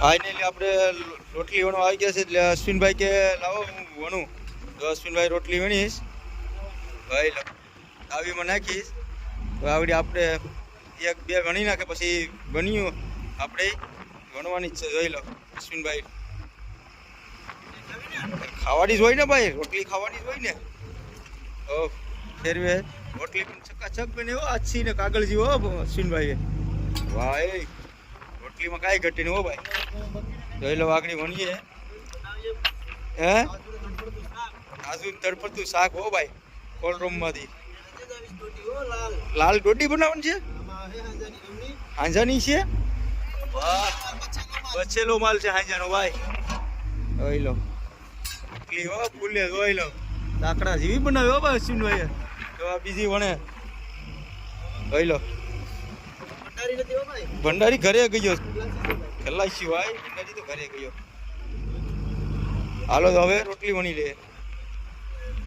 Finally આપણે રોટલી વણવા આવી ગયા છે એટલે અશ્વિનભાઈ કે, લાવો, હું વણું. તો અશ્વિનભાઈ રોટલી વણીશ. ભાઈ દાવીમાં નાખીશ. તો આવડી આપણે એક, બે વણી નાખે, પછી બન્યું. આપણે વણવાની જ છે, જોઈ લો, અશ્વિનભાઈ. ખાવાની જ હોય ને ભાઈ, રોટલી ખાવાની જ હોય ને. ઓ, ફેરવે. રોટલી પણ ચકાચક બને હો આછી ને કાગળ જેવો હો અશ્વિનભાઈ એ કાંઈ ઘટી નહીં ભાઈ. જોઈ લો વાઘણી વણીએ. હે? આજુ તડપડતું શાક હો ભાઈ કોલ્ડ રૂમમાંથી. લાલ ડોડી બનાવવાની છે? હાંજાની છે? બચેલો માલ છે હાંજાનો ભાઈ. જોઈ લો. રોટલી હો, ફૂલે, જોઈ લો. લાકડા જેવી બનાવ્યો ભાઈ અશ્વિનભાઈએ તો આ બીજી વણે. જોઈ લો. ભંડારી ઘરે ગયો. ખલાસી ભાઈ ભંડારી તો ઘરે ગયો. હાલો તો હવે રોટલી વણી લે.